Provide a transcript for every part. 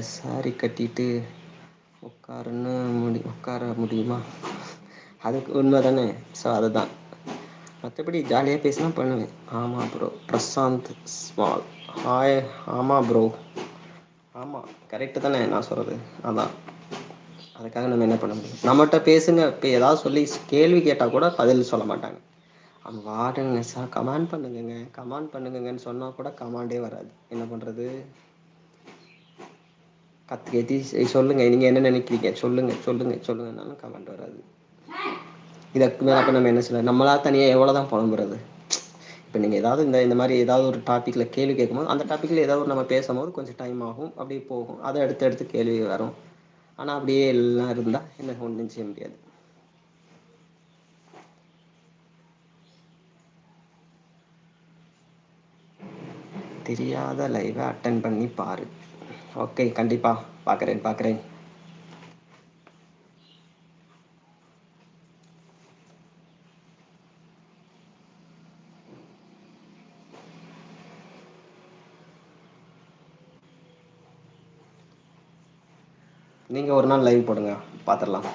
Sorry கட்டிட்டு உட்காருன்னு முடி உட்கார முடியுமா? அதுக்கு உண்மை தானே ஸோ அதுதான். மற்றபடி ஜாலியாக பேசினா பண்ணுவேன். ஆமாம் ப்ரோ பிரசாந்த் ஸ்மால் ஹாய் ஆமாம் ப்ரோ ஆமாம் கரெக்டு தானே நான் சொல்கிறது அதான். அதுக்காக நம்ம என்ன பண்ண முடியும்? நம்மகிட்ட பேசுங்க. இப்போ ஏதாவது சொல்லி கேள்வி கேட்டால் கூட பதில் சொல்ல மாட்டாங்க. அவங்க வாடுங்க சார் கமெண்ட் பண்ணுங்கங்க. கமெண்ட் பண்ணுங்கங்கன்னு சொன்னால் கூட கமாண்டே வராது. என்ன பண்ணுறது கத்தி கத்தி சொல்லுங்க நீங்க என்ன நினைக்கிறீங்க? சொல்லுங்க சொல்லுங்க சொல்லுங்கனாலும் கமெண்ட் வராது. இதுக்கு மேல அப்போ நம்ம என்ன சொல்ல நம்மளா தனியா எவ்வளவுதான் புலம்புறது? இப்ப நீங்க ஏதாவது இந்த இந்த மாதிரி ஏதாவது ஒரு டாபிக்ல கேள்வி கேட்கும்போது அந்த டாபிக்ல ஏதாவது நம்ம பேசும்போது கொஞ்சம் டைம் ஆகும் அப்படியே போகும். அதை அடுத்து அடுத்து கேள்வி வரும். ஆனா அப்படியே எல்லாம் இருந்தா என்ன ஒன்றும் செய்ய முடியாது. தெரியாத லைவை அட்டன் பண்ணி பாரு. ஓகே கண்டிப்பாக பார்க்குறேன் பார்க்குறேன் நீங்க ஒரு நாள் லைவ் போடுங்க பாத்துரலாம்.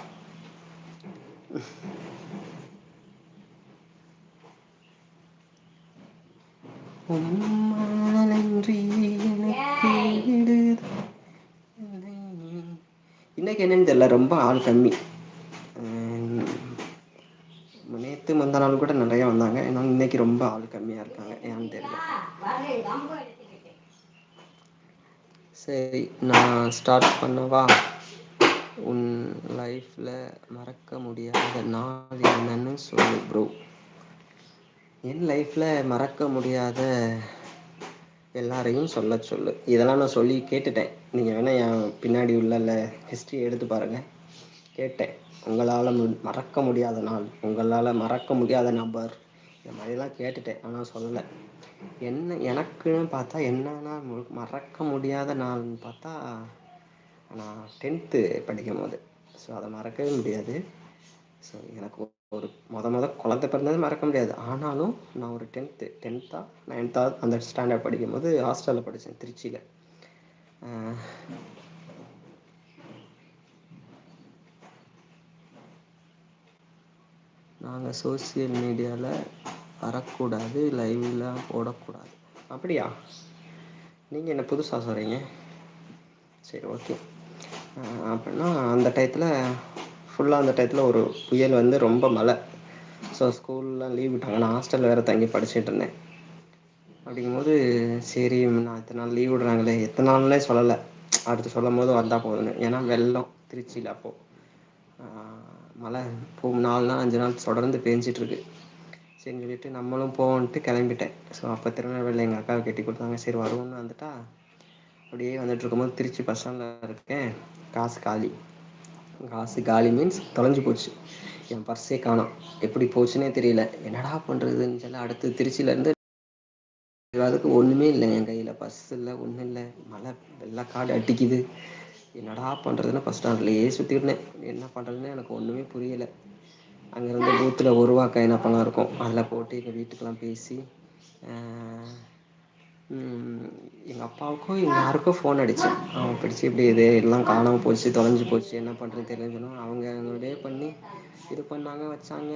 உம்மா நன்றி இன்னைக்கு என்னன்னு தெரியல ரொம்ப ஆள் கம்மி. நேற்று முந்தா நாள் கூட நிறைய வந்தாங்க. ஏன்னா இன்னைக்கு ரொம்ப ஆள் கம்மியாக இருக்காங்க. ஏன்னு தெரியல. சரி நான் ஸ்டார்ட் பண்ணவா? உன் லைஃப்பில் மறக்க முடியாத நாள் என்னன்னு சொல்லு ப்ரோ என் லைஃப்பில் மறக்க முடியாத எல்லாரையும் சொல்ல சொல்லு. இதெல்லாம் நான் சொல்லி கேட்டுட்டேன். நீங்கள் வேணால் என் பின்னாடி உள்ள ஹிஸ்ட்ரி எடுத்து பாருங்கள் கேட்டேன். உங்களால் மறக்க முடியாத நாள். உங்களால் மறக்க முடியாத நபர். இந்த மாதிரிலாம் கேட்டுட்டேன். ஆனால் சொல்லலை. என்ன எனக்குன்னு பார்த்தா என்னன்னா மறக்க முடியாத நாள்னு பார்த்தா நான் டென்த்து படிக்கும் போது ஸோ அதை மறக்கவே முடியாது. ஸோ எனக்கு ஒரு மொத மொத குழந்த பிறந்தது மறக்க முடியாது. ஆனாலும் நான் ஒரு டென்த்து டென்த்தா நைன்த்தா அந்த ஸ்டாண்டர்ட் படிக்கும்போது ஹாஸ்டல்ல படிச்சேன் திருச்சியில. நாங்க சோசியல் மீடியால வரக்கூடாது லைவ்லாம் போடக்கூடாது. அப்படியா? நீங்க என்ன புதுசா சொல்றீங்க? சரி ஓகே அப்படின்னா அந்த டயத்தில் ஃபுல்லாக அந்த டயத்தில் ஒரு புயல் வந்து ரொம்ப மழை. ஸோ ஸ்கூல்லாம் லீவ் விட்டாங்க. நான் ஹாஸ்டலில் வேறு தங்கி படிச்சுட்டு இருந்தேன். அப்படிங்கும்போது சரி நான் இத்தனை நாள் லீவ் விடுறாங்களே. எத்தனை நாள்னே சொல்லலை. அடுத்து சொல்லும் போது வந்தால் போதுன்னு ஏன்னா வெள்ளம் திருச்சியில் அப்போது மழை இப்போ நாலு நாள் அஞ்சு நாள் தொடர்ந்து பேஞ்சிட்ருக்கு சரின்னு சொல்லிட்டு நம்மளும் போவோன்ட்டு கிளம்பிட்டேன். ஸோ அப்போ திருநெல்வேலில எங்கள் அக்காவை கட்டி கொடுத்தாங்க. சரி வருவோம்னு வந்துட்டா அப்படியே வந்துட்டு இருக்கும்போது திருச்சி பஸ் ஸ்டாண்டில் இருக்கேன். காசு காலி. காசு காலி மீன்ஸ் தொலைஞ்சு போச்சு. என் பர்ஸே காணோம். எப்படி போச்சுன்னே தெரியல. என்னடா பண்ணுறதுன்னு சொல்லி அடுத்து திருச்சியிலேருந்து அதுக்கு ஒன்றுமே இல்லை. என் கையில் பர்ஸ் இல்லை ஒன்றும் இல்லை. மழை வெள்ளை காடு அடிக்குது. என்னடா பண்ணுறதுன்னு ஃபஸ்ட் ஸ்டாண்ட்லயே சுத்திட்டு என்ன பண்ணுறதுன்னு எனக்கு ஒன்றுமே புரியலை. அங்கேருந்து பூத்தில் பூத்துல என்ன காயின் இருக்கும். அதில் போட்டு எங்கள் வீட்டுக்கெல்லாம் பேசி எங்கள் அப்பாவுக்கும் எங்கள் யாருக்கும் ஃபோன் அடித்தேன் அவன் பிடிச்சி இப்படி இது எல்லாம் காணாமல் போச்சு தொலைஞ்சு போச்சு என்ன பண்ணுறது தெரியலன்னு அவங்க என்னோடே பண்ணி இது பண்ணாங்க வச்சாங்க.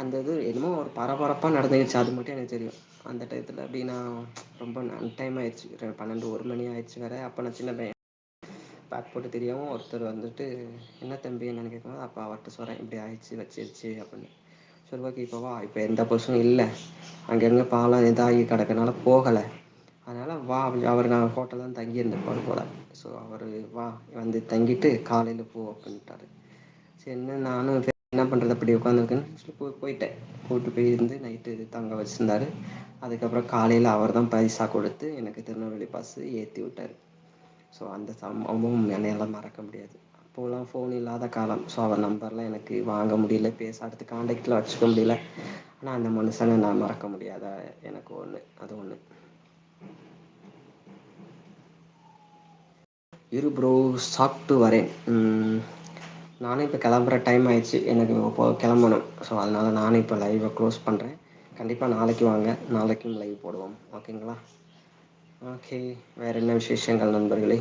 அந்த இது என்னமோ ஒரு பரபரப்பாக நடந்துச்சு அது மட்டும் எனக்கு தெரியும். அந்த டயத்தில் அப்படி நான் ரொம்ப நன் டைம் ஆயிடுச்சு. பன்னெண்டு ஒரு மணி ஆயிடுச்சு வேற. அப்போ நான் சின்ன பையன். பேக் போட்டு தெரியாமல் ஒருத்தர் வந்துட்டு என்ன தம்பி என்னன்னு கேட்கும்போது அப்போ அவர்கிட்ட சொல்கிறேன் இப்படி ஆயிடுச்சு வச்சிருச்சு அப்படின்னு. சொல்லுவாக்கி இப்போவா இப்போ எந்த பஸ்ஸும் இல்லை. அங்கேருந்து பாலம் இதாகி கிடக்கனால போகலை. அதனால் வா அவர் நான் ஹோட்டல்ல தான் தங்கியிருந்திருப்பார் போல். ஸோ அவர் வா வந்து தங்கிட்டு காலையில் போ அப்படின்ட்டாரு. சரின்னு நானும் என்ன பண்ணுறது அப்படி உட்காந்துருக்கேன்னு போய் போயிட்டேன். கூட்டு போய் இருந்து நைட்டு தங்க வச்சுருந்தாரு. அதுக்கப்புறம் காலையில் அவர் தான் பைசா கொடுத்து எனக்கு திருநெல்வேலி பஸ் ஏற்றி விட்டார். ஸோ அந்த சம்பவம் என்னையெல்லாம் மறக்க முடியாது. அப்போல்லாம் ஃபோன் இல்லாத காலம். ஸோ அவர் நம்பர்லாம் எனக்கு வாங்க முடியல பேச அடுத்து காண்டாக்டில் வச்சுக்க முடியல. ஆனால் அந்த மனுஷனை நான் மறக்க முடியாத எனக்கு ஒன்று அது ஒன்று இரு ப்ரோ சாப்பிட்டு வரேன். நானும் இப்போ கிளம்புற டைம் ஆயிடுச்சு. எனக்கு இப்போ கிளம்பணும். ஸோ அதனால நானும் இப்போ லைவை க்ளோஸ் பண்ணுறேன் கண்டிப்பாக நாளைக்கு வாங்க. நாளைக்கும் லைவ் போடுவோம். ஓகேங்களா ஓகே வேறு என்ன விசேஷங்கள் நண்பர்களே?